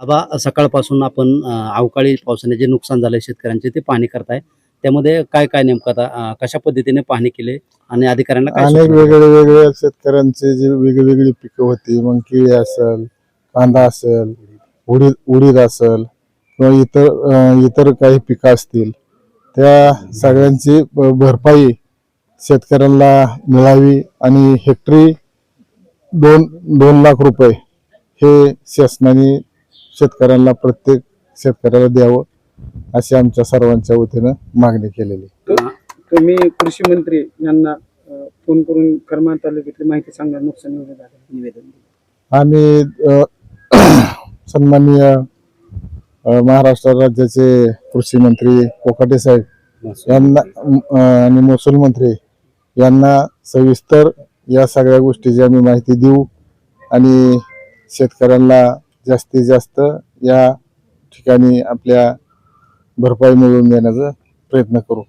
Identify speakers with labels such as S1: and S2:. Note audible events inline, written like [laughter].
S1: आबा सकाळपासून आपण अवकाळी पावसाने जे नुकसान झालंय शेतकऱ्यांचे ते पाहणी करताय. त्यामध्ये काय काय नेमकं आता कशा पद्धतीने पाहणी केली आणि अधिकाऱ्यांना काय
S2: अनेक
S1: सूचना
S2: वेगळे वेगळ्या शेतकऱ्यांचे जे वेगवेगळी पिकं होती मग केळी असेल कांदा असेल उडीद उडीद असेल किंवा इतर अं, इतर काही पिकं असतील त्या सगळ्यांची भ- भरपाई शेतकऱ्यांना मिळावी आणि हेक्टरी दोन दोन लाख रुपये हे शासनाने शेतकऱ्यांना प्रत्येक शेतकऱ्याला द्यावं अशी आमच्या सर्वांच्या वतीनं मागणी केलेली आहे.
S3: तुम्ही कृषी मंत्री यांना फोन करून करमाळ तालुक्यातली माहिती सांगणार नुकसान एवढं झालं निवेदन
S2: आणि अ, [clears throat] सन्माननीय अ, महाराष्ट्र राज्याचे कृषी मंत्री कोकाटे साहेब यांना अ, आणि महसूल मंत्री यांना सविस्तर या सगळ्या गोष्टीची आम्ही माहिती देऊ आणि शेतकऱ्यांना जास्तीत जास्त या ठिकाणी आपल्या भरपाई मिळवून देण्याचा प्रयत्न करू.